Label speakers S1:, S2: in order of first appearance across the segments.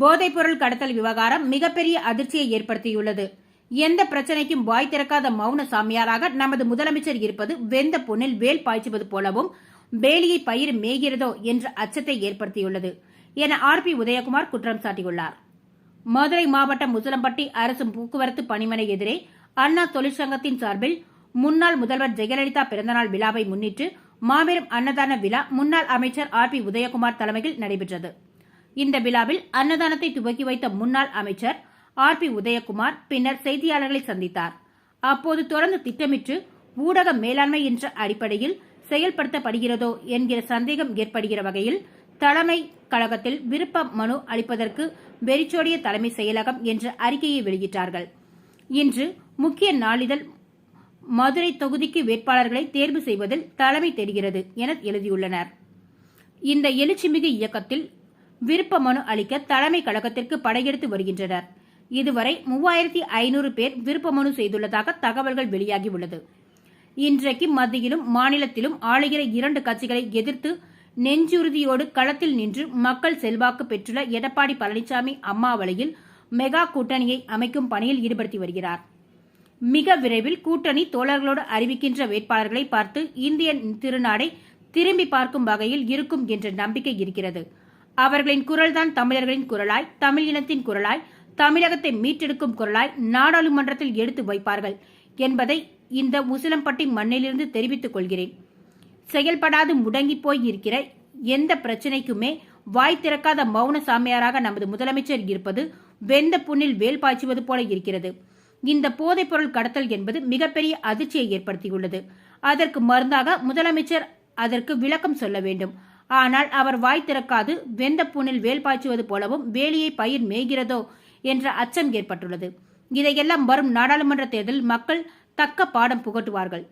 S1: போதைப்பொருள் கடத்தல் விவகாரம் மிகப்பெரிய அதிர்ச்சியை ஏற்படுத்தியுள்ளது. எந்த பிரச்சனைக்கும் வாய் திறக்காத மௌன சாமியாராக நமது முதலமைச்சர் இருப்பது வெந்த பொண்ணில் வேல் பாய்ச்சுவது போலவும் வேலியை பயிர் மேய்கிறதோ என்ற அச்சத்தை ஏற்படுத்தியுள்ளது என ஆர் பி உதயகுமார் குற்றம் சாட்டியுள்ளார். மதுரை மாவட்டம் முசலம்பட்டி அரசு போக்குவரத்து பணிமனை எதிரே அண்ணா தொழிற்சங்கத்தின் சார்பில் முன்னாள் முதல்வர் ஜெயலலிதா பிறந்தநாள் விழாவை முன்னிட்டு மாபெரும் அன்னதான விழா முன்னாள் அமைச்சர் ஆர் பி உதயகுமார் தலைமையில் நடைபெற்றது. இந்த விழாவில் அன்னதானத்தை துவக்கி வைத்த முன்னாள் அமைச்சர் ஆர் பி உதயகுமார் பின்னர் செய்தியாளர்களை சந்தித்தார். அப்போது தொடர்ந்து திட்டமிட்டு ஊடக மேலாண்மை என்ற அடிப்படையில் செயல்படுத்தப்படுகிறதோ என்கிற சந்தேகம் ஏற்படுகிற வகையில் தலைமை கழகத்தில் விருப்ப மனு அளிப்பதற்கு வெறிச்சோடிய தலைமை செயலகம் என்ற அறிக்கையை வெளியிட்டார்கள். இன்று முக்கிய நாளிதழ் மதுரை தொகுதிக்கு வேட்பாளர்களை தேர்வு செய்வதில் தலைமை தெரிகிறது என எழுதியுள்ளனர். இந்த எழுச்சிமிகு இயக்கத்தில் விருப்ப மனு அளிக்க தலைமை கழகத்திற்கு படையெடுத்து வருகின்றனர். இதுவரை மூவாயிரத்தி ஐநூறு பேர் விருப்ப மனு செய்துள்ளதாக தகவல்கள் வெளியாகியுள்ளது இன்றைக்கு மத்தியிலும் மாநிலத்திலும் ஆளுகிற இரண்டு கட்சிகளை எதிர்த்து நெஞ்சுறுதியோடு களத்தில் நின்று மக்கள் செல்வாக்கு பெற்றுள்ள எடப்பாடி பழனிசாமி அம்மாவளையில் மெகா கூட்டணியை அமைக்கும் பணியில் ஈடுபடுத்தி வருகிறார். மிக விரைவில் கூட்டணி தோழர்களோடு அறிவிக்கின்ற வேட்பாளர்களை பார்த்து இந்திய திருநாடை திரும்பி பார்க்கும் வகையில் இருக்கும் என்ற நம்பிக்கை இருக்கிறது. அவர்களின் குரல்தான் தமிழர்களின் குரலாய் தமிழ் இனத்தின் குரலாய் தமிழகத்தை மீட்டெடுக்கும் குரலாய் நாடாளுமன்றத்தில் எடுத்து வைப்பார்கள் என்பதை இந்த முசிலம்பட்டி மண்ணிலிருந்து தெரிவித்துக் கொள்கிறேன். செயல்படாது முடங்கி போய் இருக்கிற எந்த பிரச்சனைக்குமே வாய் திறக்காத மௌன சாமியாராக நமது முதலமைச்சர் இருப்பது வெந்த புண்ணில் வேல் பாய்ச்சுவது போல இருக்கிறது. இந்த போதைப்பொருள் கடத்தல் என்பது மிகப்பெரிய அதிர்ச்சியை ஏற்படுத்தியுள்ளது. அதற்கு மருந்தாக முதலமைச்சர் அதற்கு விளக்கம் சொல்ல வேண்டும். ஆனால் அவர் வாய் திறக்காது வெந்த புண்ணில் வேல் பாய்ச்சுவது போலவும் வேலியை பயிர் மேய்கிறதோ என்ற அச்சம் ஏற்பட்டுள்ளது. இதையெல்லாம் வரும் நாடாளுமன்ற தேர்தலில் மக்கள் தக்க பாடம் புகட்டுவார்கள்.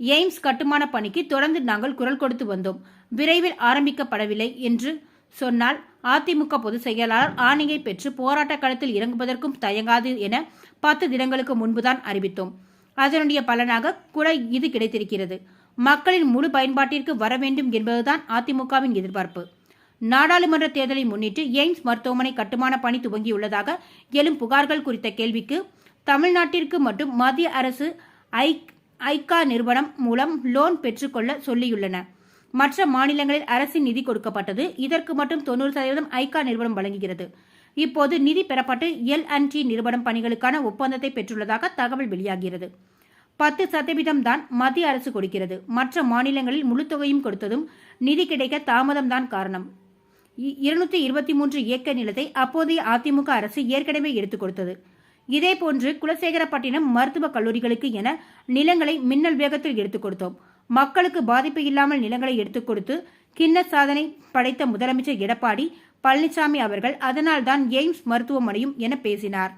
S1: எய்ம்ஸ் கட்டுமான பணிக்கு தொடர்ந்து நாங்கள் குரல் கொடுத்து வந்தோம். விரைவில் ஆரம்பிக்கப்படவில்லை என்று சொன்னால் அதிமுக பொதுச் செயலாளர் ஆணையை பெற்று போராட்ட களத்தில் இறங்குவதற்கும் தயங்காது என பத்து தினங்களுக்கு முன்புதான் அறிவித்தோம். அதனுடைய பலனாக குறை இது கிடைத்திருக்கிறது. மக்களின் முழு பயன்பாட்டிற்கு வர வேண்டும் என்பதுதான் அதிமுகவின் எதிர்பார்ப்பு. நாடாளுமன்ற தேர்தலை முன்னிட்டு எய்ம்ஸ் மருத்துவமனை கட்டுமான பணி துவங்கியுள்ளதாக எழும் புகார்கள் குறித்த கேள்விக்கு தமிழ்நாட்டிற்கு மட்டும் மத்திய அரசு ஐக் ஐகா நிறுவனம் மூலம் லோன் பெற்றுக்கொள்ள சொல்லியுள்ளன. மற்ற மாநிலங்களில் அரசின் நிதி கொடுக்கப்பட்டது. இதற்கு மட்டும் தொண்ணூறு சதவீதம் ஐகா நிறுவனம் வழங்குகிறது. இப்போது நிதி பெறப்பட்டு எல் அண்ட் டி நிறுவனம் பணிகளுக்கான ஒப்பந்தத்தை பெற்றுள்ளதாக தகவல் வெளியாகிறது. பத்து சதவீதம் தான் மத்திய அரசு கொடுக்கிறது. மற்ற மாநிலங்களில் முழு தொகையும் கொடுத்ததும் நிதி கிடைக்க தாமதம்தான் காரணம். இருநூத்தி இருபத்தி மூன்று ஏக்கர் நிலத்தை அப்போதைய அதிமுக அரசு ஏற்கனவே எடுத்துக் கொடுத்தது. இதேபோன்று குலசேகரப்பட்டினம் மருத்துவக் கல்லூரிகளுக்கு என நிலங்களை மின்னல் வேகத்தில் எடுத்துக் கொடுத்தோம். மக்களுக்கு பாதிப்பு இல்லாமல் நிலங்களை எடுத்துக் கொடுத்து கிண்ண சாதனை படைத்த முதலமைச்சர் எடப்பாடி பழனிசாமி அவர்கள் அதனால்தான் எய்ம்ஸ் மருத்துவமனையும் என பேசினார்.